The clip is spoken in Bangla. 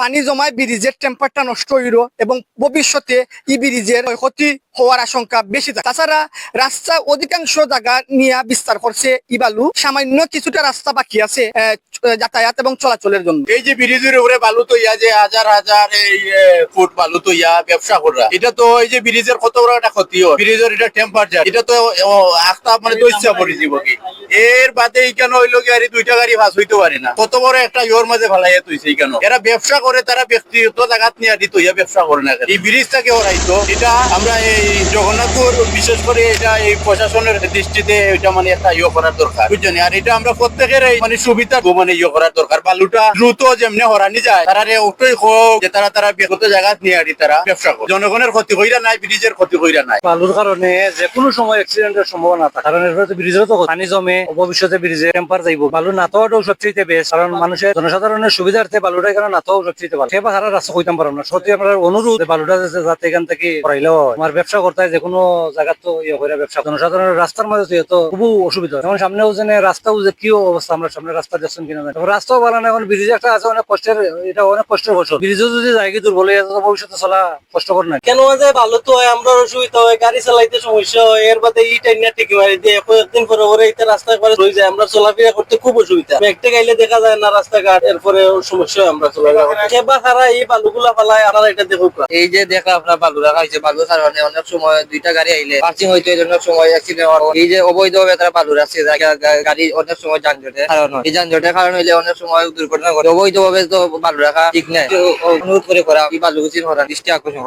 পানি জমায় ব্রিজের টেম্পারটা নষ্ট হইল এবং ভবিষ্যতে ই ব্রিজের ক্ষতি হওয়ার আশঙ্কা বেশি থাকে। তাছাড়া রাস্তা অধিকাংশ জায়গা নিয়ে বিস্তার করছে ই বালু। সামান্য কিছুটা রাস্তা বাকি আছে যাতায়াত এবং চলাচলের জন্য। এই যে ব্রিজের উপরে বালু তো ইয়া যে হাজার হাজার এই ফুট বালু তো ইয়া ব্যবসা করা এটা তো এই যে ব্রিজের কত বড় একটা ক্ষতি হয়। ব্রিজের এটা টেম্পারেচার এটা তো ও, আস্তা মানে তো পড়ে যাব কি এর বাদে কেন হইল কি আর দুইটা গাড়ি ভাস হইতে পারে না? কত বড় একটা ইয়োর মাঝে ভালাই তুইছে কেন? এরা ব্যবসা করে তারা ব্যক্তিগত জায়গাত নিয়ে দিত ইয়া ব্যবসা করে না এই ব্রিজটাকে হরাইতো এটা আমরা এই জগন্নাথপুর, বিশেষ করে এটা এই প্রশাসনের দৃষ্টিতে এটা মানে একটা ইয়ে করার দরকার, বুঝছেন? আর এটা আমরা প্রত্যেকের মানে সুবিধা মানে ইয়ে করার দরকার। বালুটা দ্রুত যেমনি হরানি যায় তারা রে ওটাই হোক, যে তারা তারা ব্যক্তিগত জায়গা নিয়ে আদি তারা ব্যবসা করে। জনগণের ক্ষতি হইরা নাই, ব্রিজের ক্ষতি হইরা নাই। বালুর কারণে যে কোনো সময় অ্যাক্সিডেন্টের সম্ভাবনা থাকে। কারণ এর ফলে ব্রিজেরও তো পানি জমে ভবিষ্যতে ব্রিজে টেম্পার যাইব। বালু না থাকাটাও সবচেয়ে বেশ কারণ মানুষের জনসাধারণের সুবিধার্থে বালুটা এখানে না থাকাও সবচেয়ে ভালো সেবা হারা রাস্তা কইতাম পারো না। সত্যি আমরা অনুরোধ বালুটা যাতে- এখান থেকে করাইলেও আমার ব্যবসা করতে যে কোনো জায়গা তো ইয়ে করে ব্যবসা জনসাধারণের রাস্তার মাঝে তো খুব অসুবিধা। যেমন সামনেও যে রাস্তাও যে কি অবস্থা আমরা সামনে রাস্তা যাচ্ছেন কিনা জানি। রাস্তাও ভালো না এখন ব্রিজ একটা আছে, অনেক কষ্টের এটা অনেক কষ্টের ফসল ব্রিজও যদি জায়গা দুর্বল হয়ে যায় ভবিষ্যতে চলা কষ্টকর না কেন যে ভালো তো হয় আমরা অসুবিধা হয়, গাড়ি চালাইতে সমস্যা হয়। এর বাদে ই টাইম না ঠিক মারি দিয়ে। কয়েকদিন পরে পরে এটা রাস্তা করে রয়ে যায়। আমরা চলাফেরা করতে খুব অসুবিধা। মেঘতে গাইলে দেখা যায় না রাস্তাঘাট এরপরে সমস্যা আমরা চলাফেরা কেবা খারা এই বালুগুলা ফালায় আমার এটা এই যে দেখা আপনার বালু রাখা হয়েছে বালুর কারণে অনেক সময় দুইটা গাড়ি আইলে। পার্সিং হইতে অনেক সময় অ্যাক্সিডেন্ট এই যে অবৈধভাবে তারা বালু রাখছে গাড়ি অনেক সময় যানজটের কারণ। এই যানজটের কারণ হইলে অনেক সময় দুর্ঘটনা ঘটে। অবৈধভাবে তো বালু রাখা ঠিক নাই। অনুরোধ করে করা, এই বালু গুছি হরা দৃষ্টি আকর্ষণ করা।